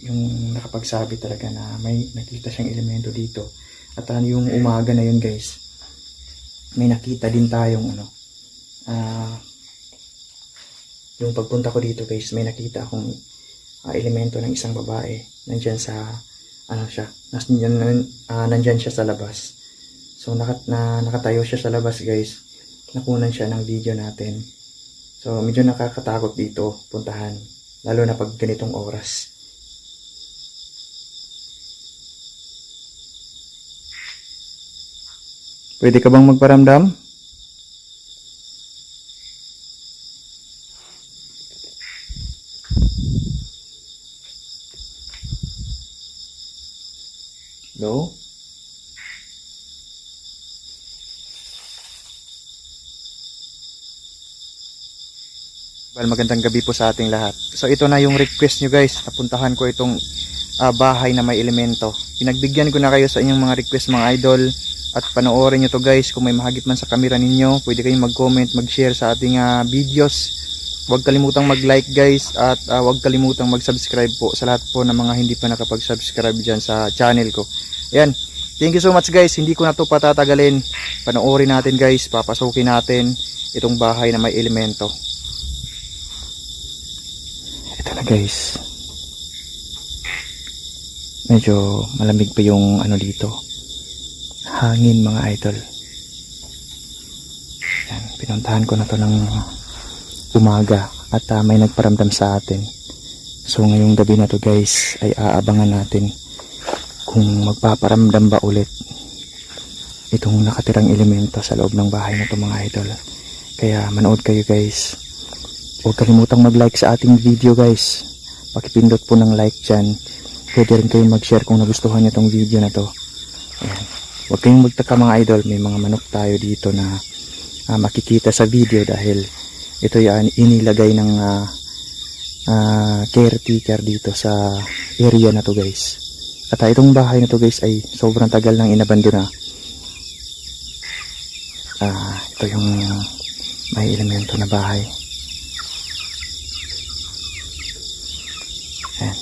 yung nakapagsabi talaga na may nakita siyang elemento dito. At ano yung umaga na yun guys, may nakita din tayong ano, ah, yung pagpunta ko dito guys, may nakita akong ah, elemento ng isang babae. Nandyan sa, ano siya, nandyan, ah, nandyan siya sa labas. So, nakat, na, nakatayo siya sa labas guys. Nakunan siya ng video natin. So, medyo nakakatakot dito puntahan. Lalo na pag ganitong oras. Pwede ka bang magparamdam? Hello? Well, magandang gabi po sa ating lahat. So ito na yung request nyo guys. Napuntahan ko itong ah, bahay na may elemento. Pinagbigyan ko na kayo sa inyong mga request mga idol. At panoorin nyo to guys. Kung may mahagip man sa camera ninyo, pwede kayong mag-comment, mag-share sa ating ah, videos. Huwag kalimutang mag-like guys at ah, huwag kalimutang mag-subscribe po sa lahat po ng mga hindi pa nakapag-subscribe dyan sa channel ko. Ayan. Thank you so much guys. Hindi ko na to patatagalin. Panoorin natin guys. Papasukin natin itong bahay na may elemento. Ito na guys. Medyo malamig pa yung ano dito. Hangin mga idol. Yan, pinuntahan ko na to ng umaga at ah, may nagparamdam sa atin. So ngayong gabi na to guys ay aabangan natin kung magpaparamdam ba ulit itong nakatirang elemento sa loob ng bahay na to mga idol. Kaya manood kayo guys. Huwag kalimutang mag-like sa ating video guys. Pakipindot po ng like dyan. Pwede rin kayong mag-share kung nagustuhan nyo tong video na to. Ayan. Huwag kayong magtaka mga idol. May mga manok tayo dito na ah, makikita sa video dahil ito yan inilagay ng ah, ah, caretaker dito sa area na to guys. At ah, itong bahay na to guys ay sobrang tagal nang inabandona. Ah, ito yung may elemento na bahay. Ayan.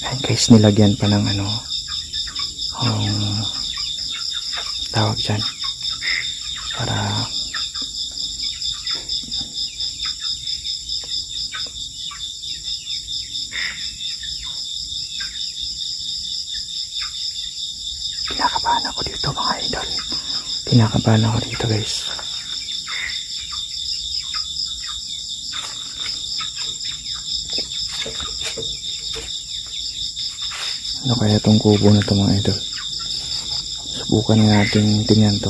Ayan guys, nilagyan pa ng ano, ang tawag dyan. Para kinakabahan ako dito mga idol. Kinakabahan ako dito guys. Ano kaya tong kubo na to mga idol? Subukan nga natin tingnan to.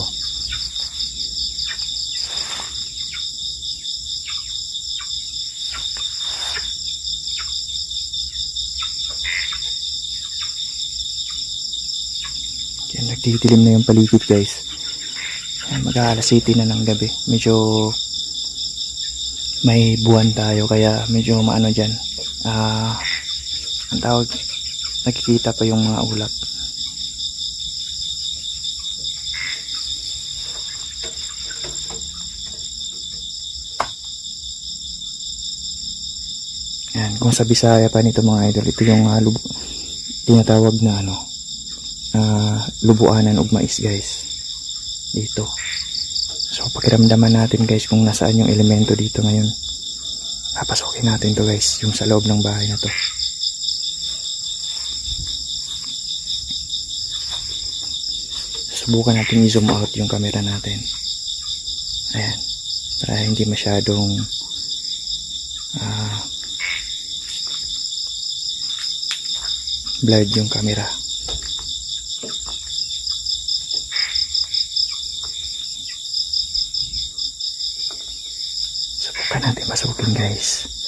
Yan, nagtitilim na yung paligid guys. Mag-aalas 7 na ng gabi. Medyo may buwan tayo kaya medyo maano dyan. Ah, ang tawag, nakikita pa yung mga ulap. Yan, kung sa Bisaya pa nito mga idol, ito yung uh, lub- tinatawag na ano, ah, lubuanan ug mais guys. Dito. So, pakiramdaman natin guys kung nasaan yung elemento dito ngayon. Papasokin natin to guys, yung sa loob ng bahay na to. Subukan natin i-zoom out yung camera natin. Ayan. Para hindi masyadong ah blurred yung camera. Subukan natin masukin guys.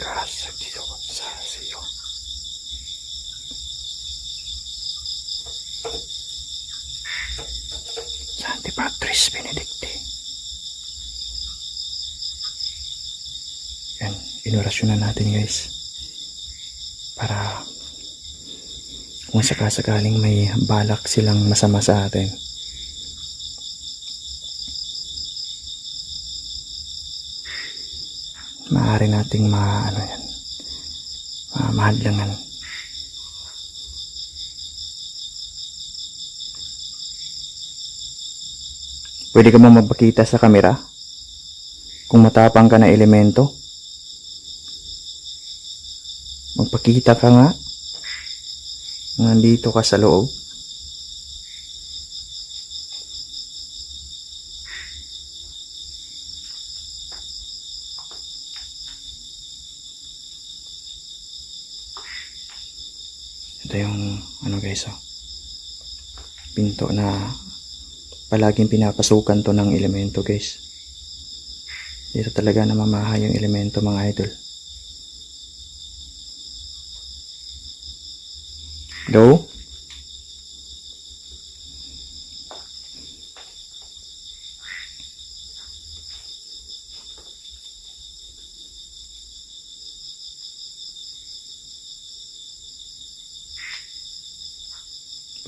Sa dito sa siyo. Santi Patris Benedicti. Yan, inorasyon na natin guys. Para kung sakasakaling may balak silang masama sa atin. Maaari nating ma ano yan, ma mahadlangan. Pwede ka mo magpakita sa kamera kung matapang ka na elemento. Magpakita ka nga. Nandito ka sa loob. Ito yung ano guys oh. Pinto na palaging pinapasukan to ng elemento guys. Dito talaga namamahay yung elemento mga idol. Go.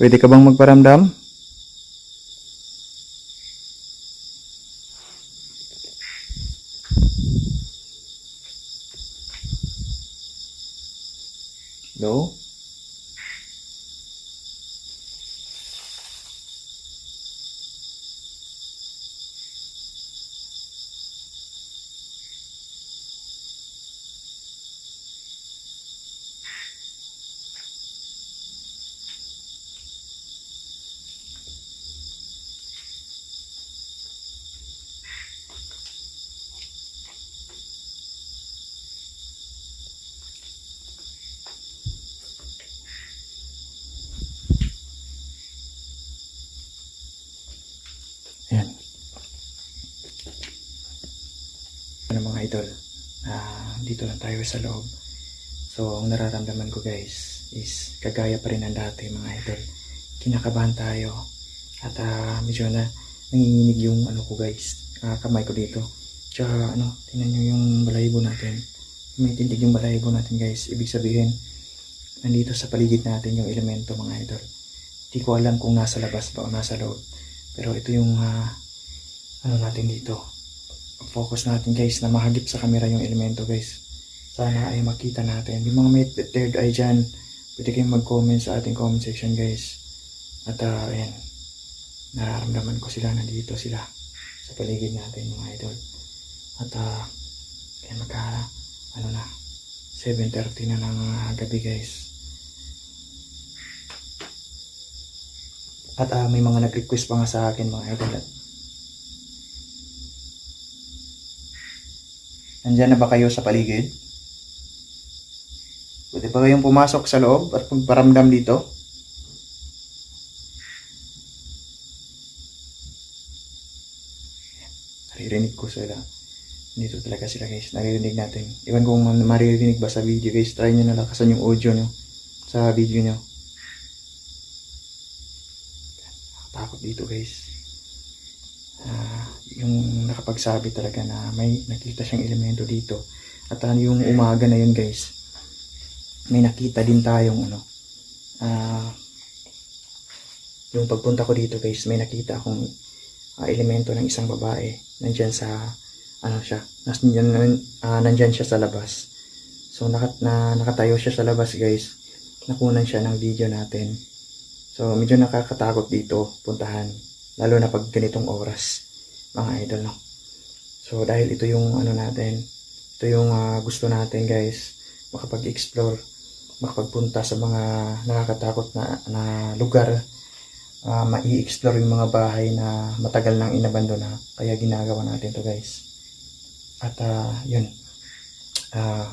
Pwede ka bang magparamdam? Go. Ayan. Ano mga idol, ah, dito lang tayo sa loob. So, ang nararamdaman ko guys is kagaya pa rin ng dati mga idol. Kinakabahan tayo at ah, medyo na nanginginig yung ano ko guys, ah, kamay ko dito. Tsaka ano, tingnan nyo yung balahibo natin. May tindig yung balahibo natin guys. Ibig sabihin, nandito sa paligid natin yung elemento mga idol. Hindi ko alam kung nasa labas ba o nasa loob. Pero ito yung ah, ano natin dito. Focus natin guys na mahagip sa camera yung elemento guys. Sana ay makita natin. Yung mga may third eye dyan, pwede kayong mag-comment sa ating comment section guys. At uh, ayan, nararamdaman ko sila nandito sila sa paligid natin mga idol. At uh, ayan magka, ano na, 7.30 na ng ah, gabi guys. At ah, may mga nag-request pa nga sa akin mga idol. At Nandyan na ba kayo sa paligid? Pwede ba kayong pumasok sa loob at magparamdam dito? Naririnig ko sila. Dito talaga sila guys. Naririnig natin. Iwan kung maririnig ba sa video guys. Try nyo na lakasan yung audio nyo sa video nyo. Takot dito guys. Ah, yung nakapagsabi talaga na may nakita siyang elemento dito. At ano yung umaga na yun guys, may nakita din tayong ano, ah, yung pagpunta ko dito guys, may nakita akong ah, elemento ng isang babae. Nandyan sa, ano siya, nandyan, ah, nandyan siya sa labas. So nakat, na, nakatayo siya sa labas guys. Nakunan siya ng video natin. So medyo nakakatakot dito puntahan. Lalo na pag ganitong oras, mga idol, no? So, dahil ito yung ano natin, ito yung ah, gusto natin, guys, makapag-explore, makapagpunta sa mga nakakatakot na, na lugar, uh, mai-explore yung mga bahay na matagal nang inabandona, kaya ginagawa natin to guys. At, ah, yun, ah,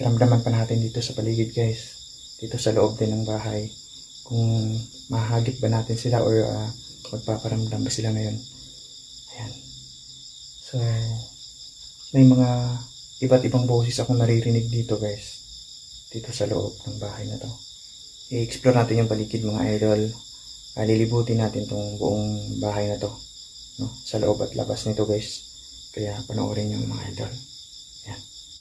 ramdaman pa natin dito sa paligid guys. Dito sa loob din ng bahay. Kung mahagip ba natin sila or ah, magpaparamdam ba sila ngayon. Ayan. So, may mga iba't ibang boses akong naririnig dito guys. Dito sa loob ng bahay na to. I-explore natin yung paligid mga idol. Ah, lilibutin natin tong buong bahay na to. No? Sa loob at labas nito guys. Kaya panoorin yung mga idol.